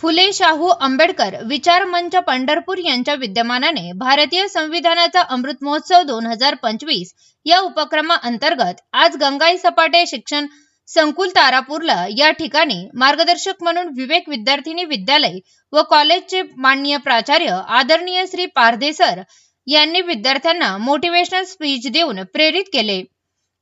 फुले शाहू आंबेडकर विचार मंच पंढरपूर यांच्या विद्यमानाने भारतीय संविधानाचा अमृत महोत्सव दोन हजार पंचवीस या उपक्रमाअंतर्गत आज गंगाई सपाटे शिक्षण संकुल तारापूरला या ठिकाणी मार्गदर्शक म्हणून विवेक विद्यार्थिनी विद्यालय व कॉलेजचे माननीय प्राचार्य आदरणीय श्री पारदेसर यांनी विद्यार्थ्यांना मोटिवेशनल स्पीच देऊन प्रेरित केले.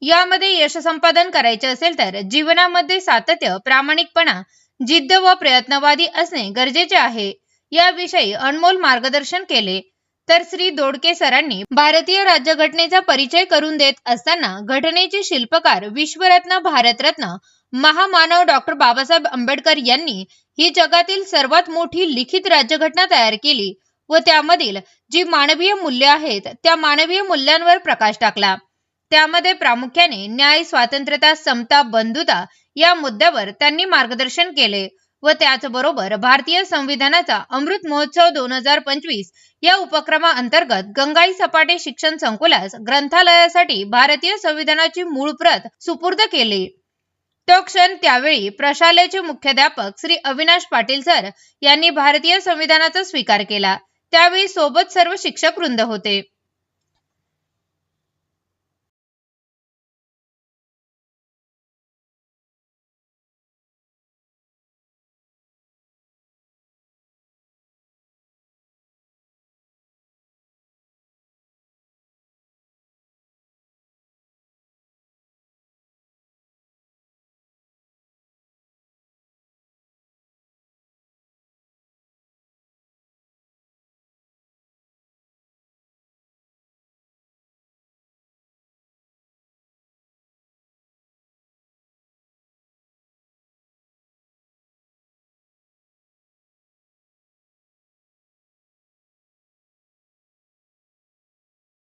यामध्ये यश संपादन करायचे असेल तर जीवनामध्ये सातत्य प्रामाणिकपणा जिद्द व प्रयत्नवादी असणे गरजेचे आहे. याविषयी अनमोल मार्गदर्शन केले. तर श्री दोडके सरांनी भारतीय राज्यघटनेचा परिचय करून देत असताना घटनेचे शिल्पकार विश्वरत्न भारतरत्न महामानव डॉक्टर बाबासाहेब आंबेडकर यांनी ही जगातील सर्वात मोठी लिखित राज्यघटना तयार केली व त्यामधील जी मानवीय मूल्य आहेत त्या मानवीय मूल्यांवर प्रकाश टाकला. त्यामध्ये प्रामुख्याने न्याय स्वातंत्र्यता समता बंधुता या मुद्द्यावर त्यांनी मार्गदर्शन केले व त्याचबरोबर भारतीय संविधानाचा अमृत महोत्सव दोन हजार पंचवीस या उपक्रमाअंतर्गत गंगाई सपाटे शिक्षण संकुलास ग्रंथालयासाठी भारतीय संविधानाची मूळ प्रत सुपूर्द केली. तो क्षण त्यावेळी प्रशालेचे मुख्याध्यापक श्री अविनाश पाटील सर यांनी भारतीय संविधानाचा स्वीकार केला. त्यावेळी सोबत सर्व शिक्षक वृंद होते.